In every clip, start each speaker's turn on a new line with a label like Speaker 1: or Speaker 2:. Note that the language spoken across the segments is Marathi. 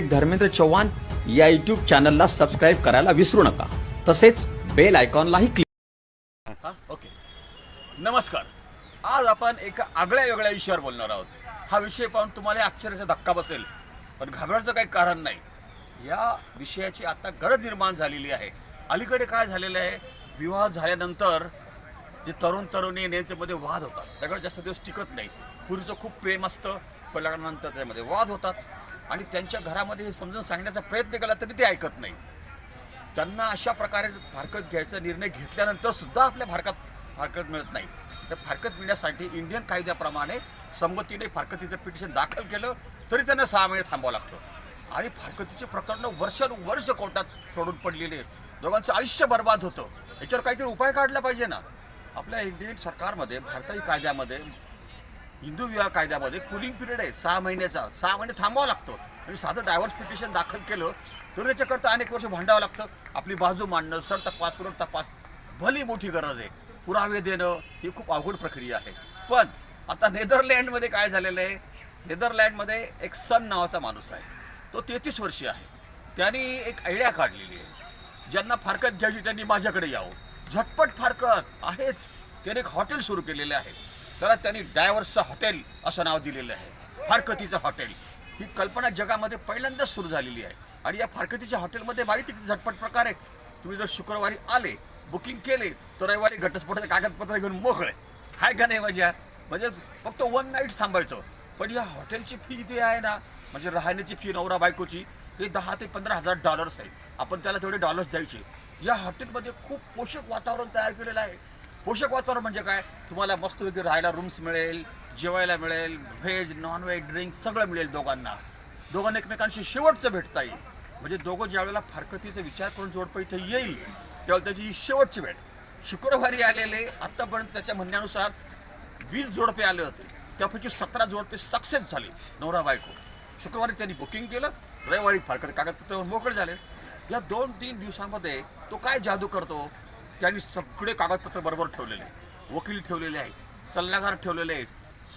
Speaker 1: धर्मेंद्र चव्हाण या युट्यूब चॅनलला सबस्क्राईब करायला विसरू नका. तसेच बेल आयकॉनलाही क्लिक
Speaker 2: हा ओके नमस्कार. आज आपण एका आगळ्या वेगळ्या विषयावर बोलणार आहोत. हा विषय पाहून तुम्हाला आश्चर्याचा धक्का बसेल. पण घाबरायचं काही कारण नाही. या विषयाची आता गरज निर्माण झालेली आहे. अलीकडे काय झालेलं आहे? विवाह झाल्यानंतर जे तरुण तरुणी यांच्यामध्ये वाद होतात. त्याकडे जास्त दिवस टिकत नाही पूर्वीचं खूप प्रेम असतं. पण लग्नानंतर त्यामध्ये वाद होतात. आणि त्यांच्या घरामध्ये हे समजून सांगण्याचा प्रयत्न केला तरी ते ऐकत नाही. त्यांना अशा प्रकारे फारकत घ्यायचा निर्णय घेतल्यानंतर सुद्धा आपल्या भारतात फारकत मिळत नाही. तर फारकत मिळण्यासाठी इंडियन कायद्याप्रमाणे संमतीने फारकतीचं पिटिशन दाखल केलं तरी त्यांना सहा महिने थांबावं लागतं. आणि फारकतीची प्रकरणं वर्षानुवर्ष कोर्टात सोडून पडलेले आहेत. दोघांचं आयुष्य बर्बाद होतं. याच्यावर काहीतरी उपाय काढला पाहिजे ना. आपल्या इंडियन सरकारमध्ये भारतीय कायद्यामध्ये हिंदू विवाह कायद्यामध्ये कुलिंग पिरियड आहे सहा महिन्याचा. सहा महिने थांबावं लागतं. आणि साधं डायव्हर्स पिटिशन दाखल केलं तर त्याच्याकरता अनेक वर्ष भांडावं लागतं. आपली बाजू मांडणं सर तपास करून तपास भली मोठी गरज आहे. पुरावे देणं ही खूप अवघड प्रक्रिया आहे. पण आता नेदरलँडमध्ये काय झालेलं आहे? नेदरलँडमध्ये एक सन नावाचा माणूस आहे. तो तेहतीस वर्षीय आहे. त्यांनी एक आयडिया काढलेली आहे. ज्यांना फारकत घ्यायची त्यांनी माझ्याकडे यावं. झटपट फारकत आहेच. त्याने एक हॉटेल सुरू केलेले आहे. त्याला त्यांनी डायव्हर्सचं हॉटेल असं नाव दिलेलं आहे. फारकतीचं हॉटेल. ही कल्पना जगामध्ये पहिल्यांदाच सुरू झालेली आहे. आणि या फारकतीच्या हॉटेलमध्ये माहिती किती झटपट प्रकार. आहे तुम्ही जर शुक्रवारी आले बुकिंग केले तर रविवारी घटस्फोटाचे कागदपत्र घेऊन मोकळे. हाय का नाही माझ्या म्हणजे फक्त वन नाईट थांबायचं. पण या हॉटेलची फी इथे आहे ना म्हणजे राहण्याची फी नवरा बायकोची ते दहा ते पंधरा हजार डॉलर्स आहे. आपण त्याला तेवढे डॉलर्स द्यायचे. या हॉटेलमध्ये खूप पोषक वातावरण तयार केलेलं आहे. पोषक वातावरण म्हणजे काय? तुम्हाला मस्तपैकी राहायला रूम्स मिळेल जेवायला मिळेल व्हेज नॉनव्हेज ड्रिंक सगळं मिळेल दोघांना. दोघांना एकमेकांशी शेवटचं भेटता येईल. म्हणजे दोघं ज्यावेळेला फारकतीचा विचार करून जोडपं इथे येईल तेव्हा त्याची शेवटची वेळ शुक्रवारी आलेले आत्तापर्यंत त्याच्या म्हणण्यानुसार वीस जोडपे आले होते. त्यापैकी सतरा जोडपे सक्सेस झाले. नवरा बायको. शुक्रवारी त्यांनी बुकिंग केलं. रविवारी फारकत कागदपत्र मोकळे झाले. या दोन तीन दिवसामध्ये तो काय जादू करतो? त्यांनी सगळे कागदपत्र बरोबर ठेवलेले आहे. वकील ठेवलेले आहेत. सल्लागार ठेवलेले आहेत.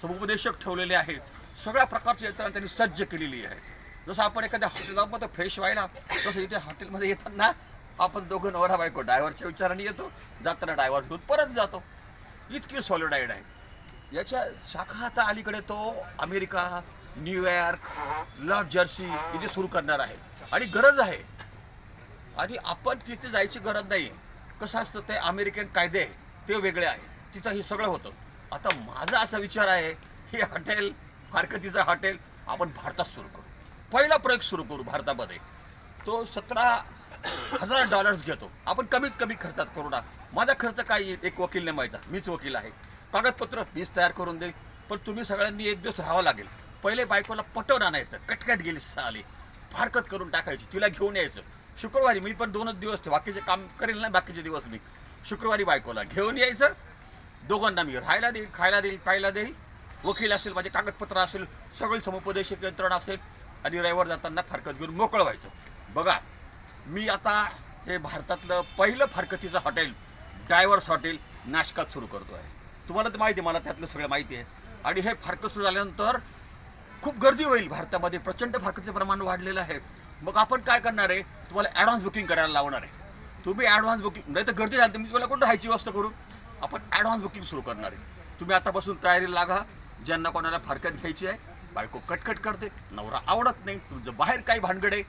Speaker 2: समुपदेशक ठेवलेले आहेत. सगळ्या प्रकारची यंत्रणा त्यांनी सज्ज केलेली आहे जसं आपण एखाद्या हॉटेलमध्ये फ्रेश व्हायला तसं इथे हॉटेलमध्ये येताना आपण दोघं नवरा बायको ड्रायव्हरच्या विचाराने येतो. जाताना ड्रायव्हर घेऊन परत जातो. इतकी सॉलिडाईड आहे याच्या शाखा आता अलीकडे तो अमेरिका न्यूयॉर्क लॉस जर्सी इथे सुरू करणार आहे. आणि गरज आहे. आणि आपण तिथे जायची गरज नाही कसं असतं ते अमेरिकन कायदे ते वेगळे आहे. तिथं हे सगळं होतं. आता माझा असा विचार आहे हे हॉटेल फारकतीचं हॉटेल आपण भारतात सुरू करू. पहिला प्रयोग सुरू करू भारतामध्ये. तो सतरा हजार डॉलर्स घेतो. आपण कमीत कमी खर्चात करू ना. माझा खर्च काय येईल एक वकील नेमायचा मीच वकील आहे. कागदपत्र मीच तयार करून देईल. पण तुम्ही सगळ्यांनी एक दिवस राहावं लागेल. पहिले बायकोला पटवून आणायचं. कटकट गेली साली. फारकत करून टाकायची. तिला घेऊन यायचं. शुक्रवारी मी पण दोनच दिवस बाकीचे काम करेल ना बाकीचे दिवस मी. शुक्रवारी बायकोला घेऊन यायचं. दोघांना मी राहायला देईल खायला देईल प्यायला देईल. वकील असेल माझे कागदपत्र असेल सगळी समुपदेशक यंत्रणा असेल. आणि रविवार जाताना फारकत घेऊन मोकळं व्हायचं. बघा मी आता हे भारतातलं पहिलं फारकतीचं हॉटेल डायव्हर्स हॉटेल नाशकात सुरू करतो आहे तुम्हाला तर माहिती आहे मला त्यातलं सगळं माहिती आहे. आणि हे फारकत सुरू झाल्यानंतर खूप गर्दी होईल भारतामध्ये. प्रचंड फारकतीचं प्रमाण वाढलेलं आहे. मग आपण काय करणार आहे? तुम्हाला ॲडव्हान्स बुकिंग करायला लावणार आहे. तुम्ही ॲडव्हान्स बुकिंग नाही तर गर्दी झाली तर मी तुम्हाला कोणतं राहायची व्यवस्था करू? आपण ॲडव्हान्स बुकिंग सुरू करणार आहे. तुम्ही आतापासून तयारी लागा. ज्यांना कोणाला फारक्यात घ्यायची आहे बायको कटकट करते. नवरा आवडत नाही. तुमचं बाहेर काही भानगड आहे.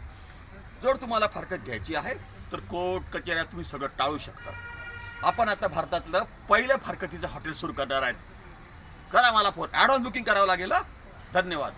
Speaker 2: जर तुम्हाला फारकत घ्यायची आहे तर कोर्ट कचेऱ्या तुम्ही सगळं टाळू शकता. आपण आता भारतातलं पहिलं फारकतीचं हॉटेल सुरू करणार आहेत करा मला फोन ॲडव्हान्स बुकिंग करावं लागेल धन्यवाद.